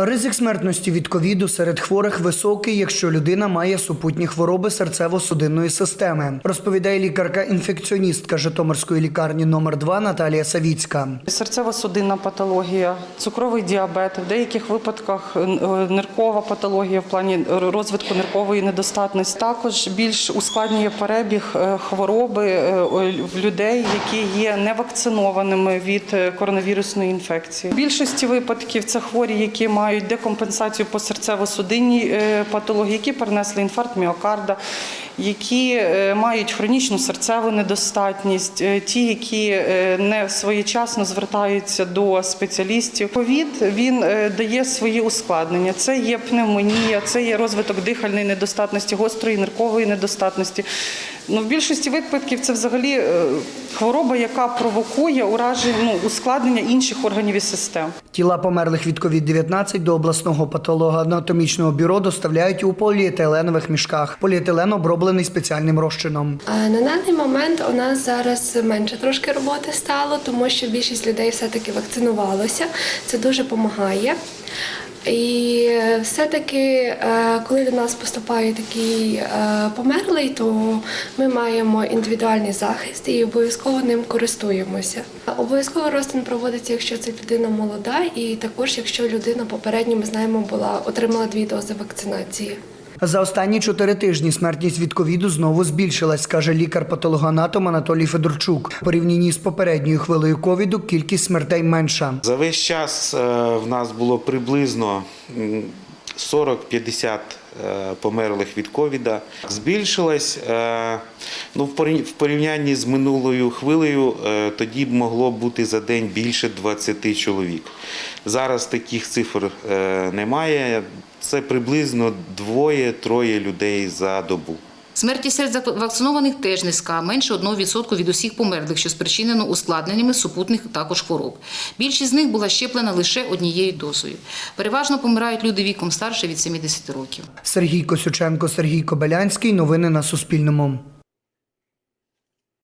Ризик смертності від ковіду серед хворих високий, якщо людина має супутні хвороби серцево-судинної системи, розповідає лікарка-інфекціоністка Житомирської лікарні номер 2 Наталія Савіцька. Серцево-судинна патологія, цукровий діабет, в деяких випадках е, ниркова патологія в плані розвитку ниркової недостатності. Також більш ускладнює перебіг е, хвороби е, в людей, які є невакцинованими від е, коронавірусної інфекції. В більшості випадків це хворі, які мають декомпенсацію по серцево-судинній е, патології, які перенесли інфаркт міокарда, які е, мають хронічну серцеву недостатність, е, ті, які не своєчасно звертаються до спеціалістів. Ковід він дає свої ускладнення. Це є пневмонія, це є розвиток дихальної недостатності, гострої ниркової недостатності. Ну, в більшості випадків це взагалі е, хвороба, яка провокує ураження, ну, ускладнення інших органів і систем. Тіла померлих від COVID-19 до обласного патологоанатомічного бюро доставляють у поліетиленових мішках. Поліетилен оброблений спеціальним розчином. А На даний момент у нас зараз менше трошки роботи стало, тому що більшість людей все-таки вакцинувалося. Це дуже допомагає. І все-таки, е, коли до нас поступає такий е, померлий, то ми маємо індивідуальний захист і обов'язково ним користуємося. Обов'язково розтин проводиться, якщо це людина молода, і також якщо людина попередньо ми знаємо була отримала дві дози вакцинації. За останні чотири тижні смертність від ковіду знову збільшилась, каже лікар-патологоанатом Анатолій Федорчук. Порівнянні з попередньою хвилею ковіду кількість смертей менша. За весь час е, в нас було приблизно 40-50 е, померлих від ковіда. Збільшилась е, ну, в порівнянні з минулою хвилею, тоді б могло бути за день більше 20 чоловік. Зараз таких цифр немає. Це приблизно двоє-троє людей за добу. Смерті серед вакцинованих теж низька, менше 1% від усіх померлих, що спричинено ускладненнями супутних також хвороб. Більшість з них була щеплена лише однією дозою. Переважно помирають люди віком старше від 70 років. Сергій Косюченко, Сергій Кобилянський. Новини на Суспільному.